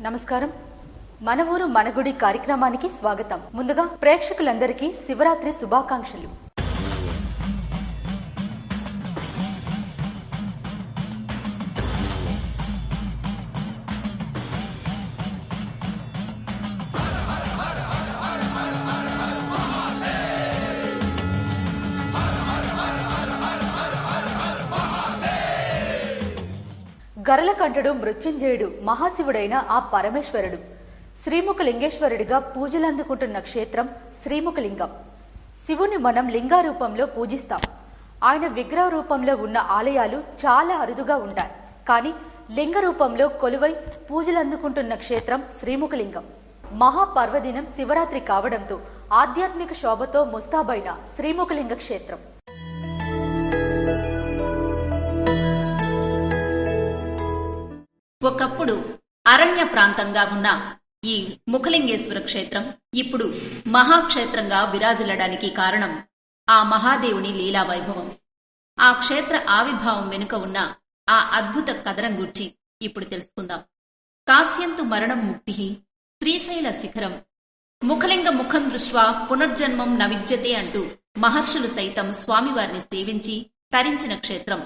నమస్కారం. మన ఊరు మన గుడి కార్యక్రమానికి స్వాగతం. ముందుగా ప్రేక్షకులందరికీ శివరాత్రి శుభాకాంక్షలు. గరలకంఠుడు మృత్యుంజయుడు మహాశివుడైన ఆ పరమేశ్వరుడు. శ్రీముఖలింగేశ్వరుడిగా పూజలందుకుంటున్న క్షేత్రం శ్రీముఖలింగం. శివుని మనం లింగారూపంలో పూజిస్తాం. ఆయన విగ్రహ రూపంలో ఉన్న ఆలయాలు చాలా అరుదుగా ఉంటాయి. కానీ లింగ రూపంలో కొలువై పూజలందుకుంటున్న క్షేత్రం శ్రీముఖలింగం. మహాపర్వదినం శివరాత్రి కావడంతో ఆధ్యాత్మిక శోభతో ముస్తాబైన శ్రీముఖలింగ క్షేత్రం. ప్రాంతంగా ఉన్న ఈ ముఖలింగేశ్వర క్షేత్రం ఇప్పుడు మహాక్షేత్రంగా విరాజిల్లడానికి కారణం ఆ మహాదేవుని లీలా వైభవం ఆ క్షేత్ర ఆవిర్భావం వెనుక ఉన్న ఆ అద్భుత కథనం గూర్చి ఇప్పుడు తెలుసుకుందాం. కాశ్యంతు మరణం ముక్తి శ్రీశైల శిఖరం. ముఖలింగ ముఖం దృష్ట్వా పునర్జన్మం నవిద్యతే అంటూ మహర్షులు సైతం స్వామివారిని సేవించి తరించిన క్షేత్రం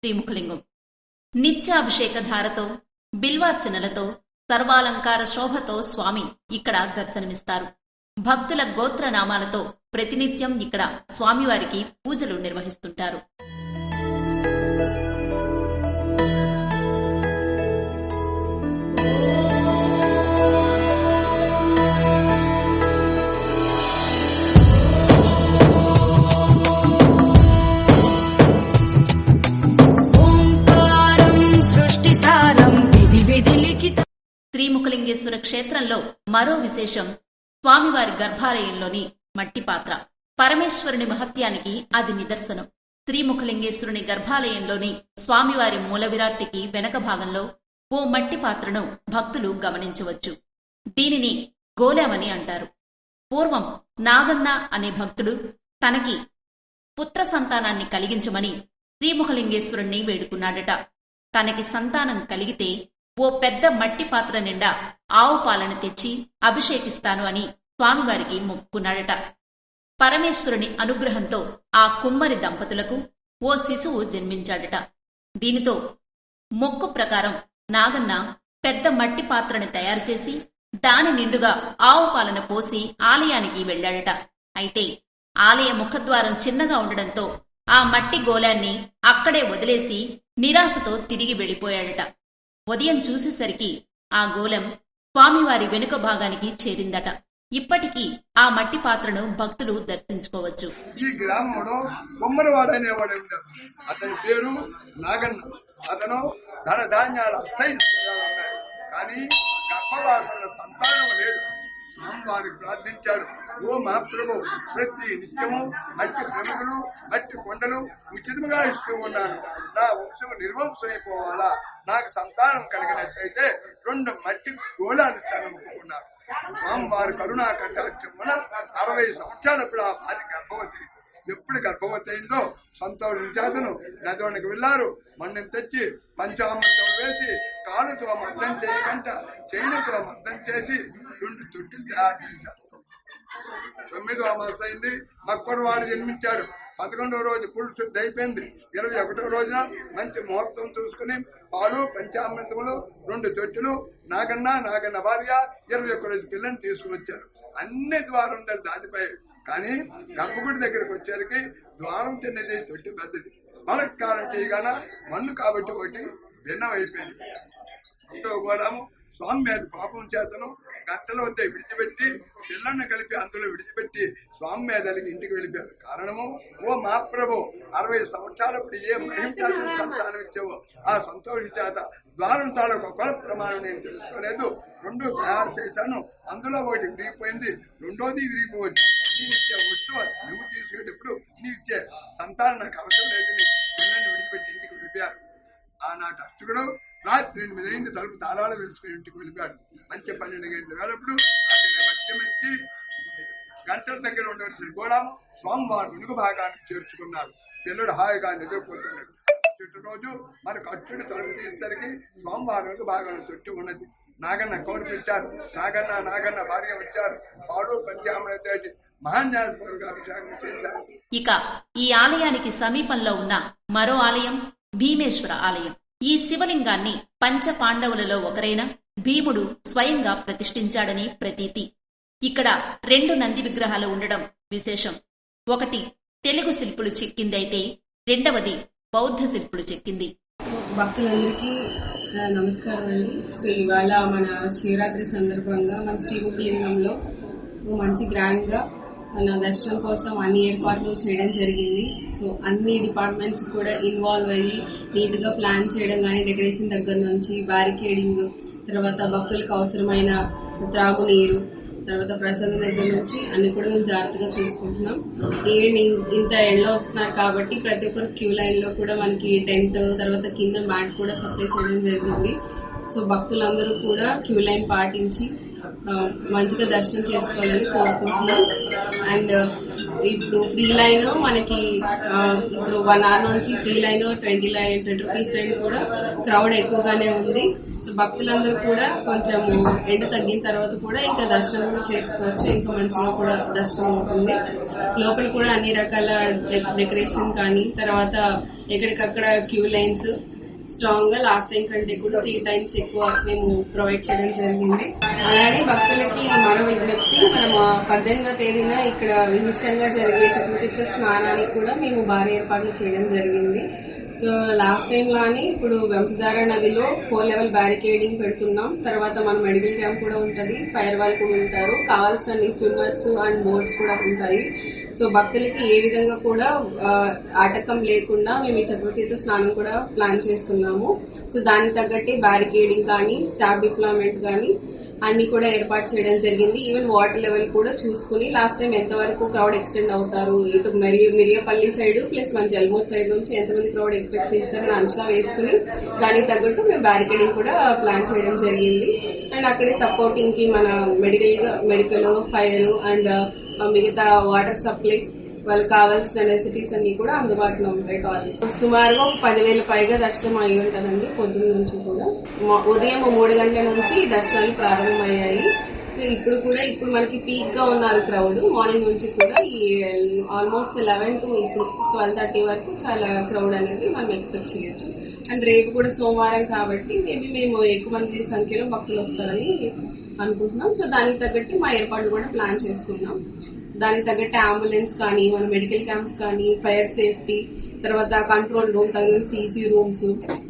శ్రీముఖలింగం. నిత్యాభిషేక ధారతో బిల్వార్చనలతో సర్వాలంకార శోభతో స్వామి ఇక్కడ దర్శనమిస్తారు. భక్తుల గోత్రనామాలతో ప్రతినిత్యం ఇక్కడ స్వామివారికి పూజలు నిర్వహిస్తుంటారు. మరో విశేషం. స్వామివారి గర్భాలయంలోని మట్టి పాత్ర. పరమేశ్వరుని మహత్యానికి అది నిదర్శనం. శ్రీముఖలింగేశ్వరుని గర్భాలయంలోని స్వామివారి మూల విరాట్టికి వెనక భాగంలో ఓ మట్టి పాత్రను భక్తులు గమనించవచ్చు. దీనిని గోలేమని అంటారు. పూర్వం నాగన్న అనే భక్తుడు తనకి పుత్ర సంతానాన్ని కలిగించమని శ్రీముఖలింగేశ్వరుణ్ణి వేడుకున్నాడట. తనకి సంతానం కలిగితే ఓ పెద్ద మట్టి పాత్ర నిండా ఆవు పాలను తెచ్చి అభిషేకిస్తాను అని స్వామివారికి మొక్కుకున్నాడట. పరమేశ్వరుని అనుగ్రహంతో ఆ కుమ్మరి దంపతులకు ఓ శిశువు జన్మించాడట. దీనితో మొక్కు ప్రకారం నాగన్న పెద్ద మట్టి పాత్రని తయారు చేసి దాని నిండుగా ఆవు పాలను పోసి ఆలయానికి వెళ్ళాడట. అయితే ఆలయ ముఖద్వారం చిన్నగా ఉండడంతో ఆ మట్టి గోళాన్ని అక్కడే వదిలేసి నిరాశతో తిరిగి వెళ్ళిపోయాడట. ఉదయం చూసేసరికి ఆ గోళం స్వామివారి వెనుక భాగానికి చేరిందట. ఇప్పటికీ ఆ మట్టి పాత్రను భక్తులు దర్శించుకోవచ్చు. ఈ గ్రామంలో బొమ్మలవాడు అనేవాడు ఉంటాడు. అతని పేరు నాగన్న. అతను ధన ధాన్యాల కానీ గర్భవాసన సంతానం లేదు. స్వామివారి ప్రార్థించాడు. ఓ మహాప్రభు ప్రతి నిత్యము మట్టి ప్రముఖులు మట్టి కొండలు ఉచితముగా ఇస్తూ ఉన్నాను. నా వంశము నిర్వంశమైపోవాలా? నాకు సంతానం కలిగినట్లయితే రెండు మట్టి గోళాలు ఇస్తానని వారు కరుణా కటాక్షం అరవై అరవై సంవత్సరాలప్పుడు ఆ భార్య గర్భవతి. ఎప్పుడు గర్భవతి అయిందో సంతోషించాతను నదోనికి వెళ్ళారు. మన్నం తెచ్చి పంచామృతం వేసి కాలుతో మద్దం చేయకంట చేనుతో మద్దం చేసి రెండు తొట్టిలు తయారు చేశారు తొమ్మిదో మాస అయింది. మక్కడు వాడు జన్మించాడు పదకొండవ రోజు పురుషు శుద్ధి అయిపోయింది. ఇరవై ఒకటో రోజున మంచి ముహూర్తం చూసుకుని పాలు పంచామృతములు రెండు తొట్టులు నాగన్న నాగన్న భార్య ఇరవై ఒక్క రోజు పిల్లని తీసుకువచ్చారు. అన్ని ద్వారం దాటిపోయాయి. కానీ గర్భగుడి దగ్గరకు వచ్చేసరికి ద్వారం చిన్నది తొట్టి పెద్దది. బలత్కారం చేయగాన మన్ను కాబట్టి ఒకటి భిన్నం అయిపోయింది. ఒకటో గోడము స్వామి మీద పాపం చేతను గంటల వద్ద విడిచిపెట్టి పిల్లల్ని కలిపి అందులో విడిచిపెట్టి స్వామి మీద ఇంటికి వెళ్ళిపోయారు. కారణము ఓ మహాప్రభు అరవై సంవత్సరాలప్పుడు ఏ చేత సంతానం ఇచ్చావో ఆ సంతోషం చేత ద్వారం తాలూకు కొల ప్రమాణం నేను తెలుసుకోలేదు. రెండు తయారు చేశాను. అందులో ఒకటి విరిగిపోయింది. రెండోది విరిగిపోవచ్చు నీ ఇచ్చే వస్తువు నువ్వు తీసుకునేటప్పుడు నీ ఇచ్చే సంతానం నాకు అవసరం లేదని పిల్లల్ని విడిచిపెట్టి ఇంటికి వెళ్ళిపోయారు. ఆనాటి అర్చకుడు రాత్రి ఎనిమిది అయింది తలుపు తాళాలు వేసుకుని ఇంటికి వెళ్ళిపోయాడు. మంచి పన్నెండు గంటలు వేలప్పుడు అతని భక్తిమిచ్చి గంటల దగ్గర ఉండవలసిన గోళం సోమవారం వెనుక భాగానికి చేర్చుకున్నారు పిల్లడు హాయిగా నిద్రపోతున్నాడు. చుట్టూ రోజు మనకు అచ్చుడు తలుపు తీసేసరికి సోమవారం వెనుక భాగం చుట్టూ ఉన్నది. నాగన్న కౌరు పెట్టారు. నాగన్న నాగన్న భార్య వచ్చారు. పాడు పంచామృత అభిషేకం చేశారు. ఇక ఈ ఆలయానికి సమీపంలో ఉన్న మరో ఆలయం భీమేశ్వర ఆలయం. ఈ శివలింగాన్ని పంచపాండవులలో ఒకరైన భీముడు స్వయంగా ప్రతిష్ఠించాడని ప్రతీతి. ఇక్కడ రెండు నంది విగ్రహాలు ఉండడం విశేషం. ఒకటి తెలుగు శిల్పులు చెక్కిందైతే రెండవది బౌద్ధ శిల్పులు చెక్కింది. భక్తులందరికీ నమస్కారం అండి. సో ఇవాళ మన శివరాత్రి సందర్భంగా మన శ్రీముఖలింగంలో ఓ మంచి గ్రాండ్గా మన దర్శనం కోసం అన్ని ఏర్పాట్లు చేయడం జరిగింది. సో అన్ని డిపార్ట్మెంట్స్ కూడా ఇన్వాల్వ్ అయ్యి నీట్గా ప్లాన్ చేయడం కానీ డెకరేషన్ దగ్గర నుంచి బ్యారికేడింగ్ తర్వాత భక్తులకు అవసరమైన త్రాగునీరు తర్వాత ప్రసాదం దగ్గర నుంచి అన్ని కూడా మేము జాగ్రత్తగా చూసుకుంటున్నాం. ఈవినింగ్ ఇంత ఎండలో వస్తున్నారు కాబట్టి ప్రతి ఒక్కరు క్యూ లైన్లో కూడా మనకి టెంట్ తర్వాత కింద మ్యాట్ కూడా సప్లై చేయడం జరిగింది. సో భక్తులందరూ కూడా క్యూ లైన్ పాటించి మంచిగా దర్శనం చేసుకోవాలని కోరుకుంటున్నాం. అండ్ ఇప్పుడు ఫ్రీ లైన్ మనకి ఇప్పుడు వన్ అవర్ నుంచి free line twenty line twenty rupees line కూడా క్రౌడ్ ఎక్కువగానే ఉంది. సో భక్తులందరూ కూడా కొంచెం ఎండ తగ్గిన తర్వాత కూడా ఇంకా దర్శనం కూడా చేసుకోవచ్చు. ఇంకా మంచిగా కూడా దర్శనం అవుతుంది. లోపల కూడా అన్ని రకాల డె- డెకరేషన్ కానీ తర్వాత ఎక్కడికక్కడ క్యూ లైన్స్ స్ట్రాంగ్గా లాస్ట్ టైం కంటే కూడా త్రీ టైమ్స్ ఎక్కువ మేము ప్రొవైడ్ చేయడం జరిగింది. అలానే భక్తులకి మరో విజ్ఞప్తి మనం పద్దెనిమిదో తేదీన ఇక్కడ విశిష్టంగా జరిగే చతుర్థిక స్నానానికి కూడా మేము భారీ ఏర్పాట్లు చేయడం జరిగింది. సో లాస్ట్ టైం లానే ఇప్పుడు వంశధార నదిలో ఫోర్ లెవెల్ బ్యారికేడింగ్ పెడుతున్నాం. తర్వాత మన మెడికల్ క్యాంప్ కూడా ఉంటుంది. ఫైర్ వాల్ కూడా ఉంటారు. కావాల్సిన స్విమ్మర్స్ అండ్ బోట్స్ కూడా ఉంటాయి. సో భక్తులకి ఏ విధంగా కూడా ఆటకం లేకుండా మేము ఈ చక్రతీర్థ స్నానం కూడా ప్లాన్ చేస్తున్నాము. సో దానికి తగ్గట్టే బ్యారికేడింగ్ కానీ స్టాఫ్ డిప్లాయ్మెంట్ కానీ అన్ని కూడా ఏర్పాటు చేయడం జరిగింది. ఈవెన్ వాటర్ లెవెల్ కూడా చూసుకుని లాస్ట్ టైం ఎంత వరకు క్రౌడ్ ఎక్స్టెండ్ అవుతారు ఇటు మరి మిరియపల్లి సైడ్ ప్లస్ మన జల్మూర్ సైడ్ నుంచి ఎంతమంది క్రౌడ్ ఎక్స్పెక్ట్ చేస్తారని అంచనా వేసుకుని దానికి తగ్గట్టు మేము బ్యారికేడింగ్ కూడా ప్లాన్ చేయడం జరిగింది. అండ్ అక్కడే సపోర్టింగ్కి మన మెడికల్ మెడికల్ ఫైర్ అండ్ మిగతా వాటర్ సప్లై వాళ్ళకి కావాల్సిన నెసిటీస్ అన్ని కూడా అందుబాటులో ఉంటాయి కాలేజ్ సుమారుగా ఒక పదివేల పైగా దర్శనం అయి ఉంటుందండి పొద్దున్న నుంచి కూడా. ఉదయం మూడు గంటల నుంచి దర్శనాలు ప్రారంభమయ్యాయి. ఇప్పుడు కూడా ఇప్పుడు మనకి పీక్గా ఉన్నారు క్రౌడ్ మార్నింగ్ నుంచి కూడా ఈ ఆల్మోస్ట్ లెవెన్ టు ఇప్పుడు ట్వెల్వ్ థర్టీ వరకు చాలా క్రౌడ్ అనేది మనం ఎక్స్పెక్ట్ చేయొచ్చు. అండ్ రేపు కూడా సోమవారం కాబట్టి మేబీ మేము ఎక్కువ మంది సంఖ్యలో భక్తులు వస్తారని అనుకుంటున్నాం. సో దానికి తగ్గట్టు మా ఏర్పాట్లు కూడా ప్లాన్ చేసుకున్నాం. దానికి తగ్గట్టు అంబులెన్స్ కానీ మన మెడికల్ క్యాంప్స్ కానీ ఫైర్ సేఫ్టీ తర్వాత కంట్రోల్ రూమ్ తగిన సీసీ రూమ్స్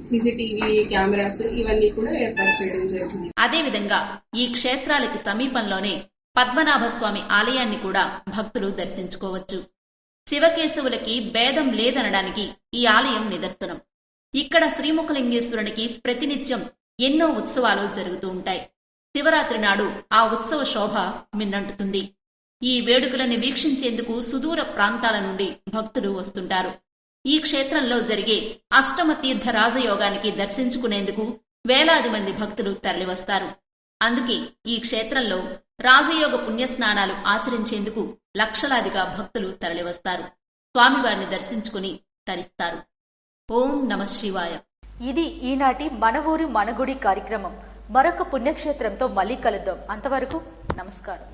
సీసీటీవీ కెమెరాస్ ఇవన్నీ కూడా ఏర్పాటు చేయడం జరిగింది. అదేవిధంగా ఈ క్షేత్రాలకి సమీపంలోనే పద్మనాభ స్వామి ఆలయాన్ని కూడా భక్తులు దర్శించుకోవచ్చు. శివకేశవులకి భేదం లేదనడానికి ఈ ఆలయం నిదర్శనం. ఇక్కడ శ్రీముఖలింగేశ్వరునికి ప్రతినిత్యం ఎన్నో ఉత్సవాలు జరుగుతూ ఉంటాయి. శివరాత్రి నాడు ఆ ఉత్సవ శోభ మిన్నంటుతుంది. ఈ వేడుకలను వీక్షించేందుకు సుదూర ప్రాంతాల నుండి భక్తులు వస్తుంటారు. ఈ క్షేత్రంలో జరిగే అష్టమ తీర్థ రాజయోగానికి దర్శించుకునేందుకు వేలాది మంది భక్తులు తరలివస్తారు. అందుకే ఈ క్షేత్రంలో రాజయోగ పుణ్యస్నానాలు ఆచరించేందుకు లక్షలాదిగా భక్తులు తరలివస్తారు. స్వామివారిని దర్శించుకుని తరిస్తారు. ఓం నమ శివాయ. ఇది ఈనాటి మన ఊరి మన గుడి కార్యక్రమం. మరొక పుణ్యక్షేత్రంతో మళ్ళీ కలుద్దాం. అంతవరకు నమస్కారం